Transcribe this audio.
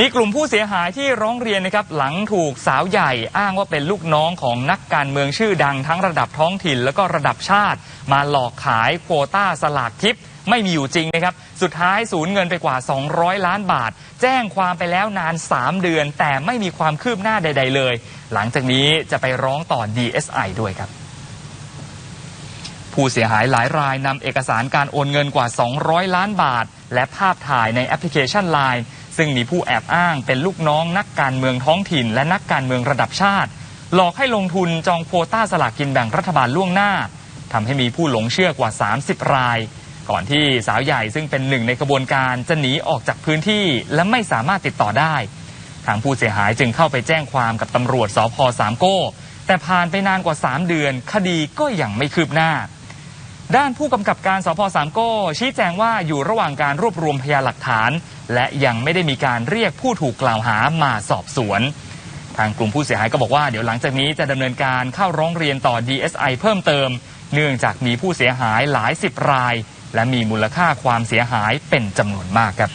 มีกลุ่มผู้เสียหายที่ร้องเรียนนะครับหลังถูกสาวใหญ่อ้างว่าเป็นลูกน้องของนักการเมืองชื่อดังทั้งระดับท้องถิ่น แล้วก็ระดับชาติ มาหลอกขายโควต้าสลากทิปไม่มีอยู่จริงนะครับ สุดท้ายสูญเงินไปกว่า 200 ล้านบาท แจ้งความไปแล้วนาน 3 เดือน แต่ไม่มีความคืบหน้าใด ๆ เลย หลังจากนี้จะไปร้องต่อ DSI ด้วยครับผู้เสียหายหลายรายนำเอกสารการโอนเงินกว่า 200 ล้านบาท และภาพถ่ายในแอปพลิเคชัน Line ซึ่งมีผู้แอบอ้างเป็นลูกน้องนักการเมืองท้องถิ่น และนักการเมืองระดับชาติ หลอกให้ลงทุนจองโควต้าสลากกินแบ่งรัฐบาลล่วงหน้าทำให้มีผู้หลงเชื่อกว่า 30 ราย ก่อนที่สาวใหญ่ซึ่งเป็นหนึ่งในกระบวนการจะหนีออกจากพื้นที่และไม่สามารถติดต่อได้ ทางผู้เสียหายจึงเข้าไปแจ้งความกับตำรวจสพสามโก้ แต่ผ่านไปนานกว่า 3 เดือน คดีก็ยังไม่คืบหน้า ด้านผู้กำกับการสพสามโก้ชี้แจงว่าอยู่ระหว่างการรวบรวมพยานหลักฐาน และยังไม่ได้มีการเรียกผู้ถูกกล่าวหามาสอบสวน ทางกลุ่มผู้เสียหายก็บอกว่าเดี๋ยวหลังจากนี้จะดำเนินการเข้าร้องเรียนต่อ DSI เพิ่มเติม เนื่องจากมีผู้เสียหายหลายสิบราย และมีมูลค่าความเสียหายเป็นจำนวนมากครับ